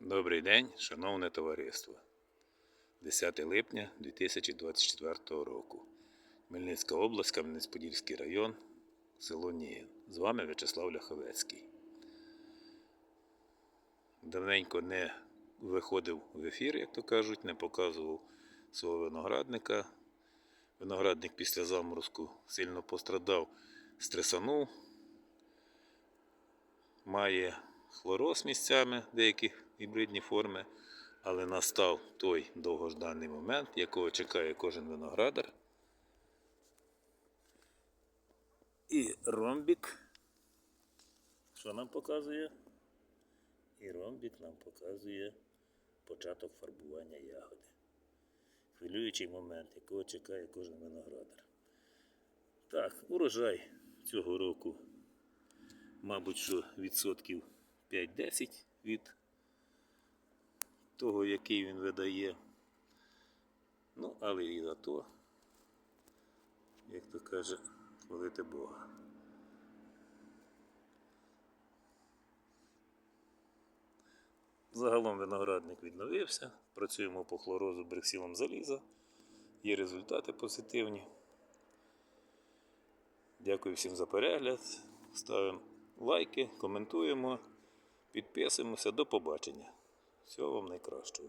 Добрий день, шановне товариство. 10 липня 2024 року. Хмельницька область, Кам'янець-Подільський район, село Ніїн. З вами В'ячеслав Ляховецький. Давненько не виходив в ефір, як то кажуть, не показував свого виноградника. Виноградник після заморозку сильно пострадав, стресанув. Має хлороз місцями, деякі гібридні форми, але настав той довгожданий момент, якого чекає кожен виноградар. І ромбік. Що нам показує? І ромбік нам показує початок фарбування ягоди. Хвилюючий момент, якого чекає кожен виноградар. Так, урожай цього року, мабуть, що відсотків 5-10 від того, який він видає. Ну, але і за то, як то каже, хвалити Бога. Загалом виноградник відновився. Працюємо по хлорозу бриксілом заліза. Є результати позитивні. Дякую всім за перегляд. Ставимо лайки, коментуємо, підписуємося. До побачення. Всього вам найкращого.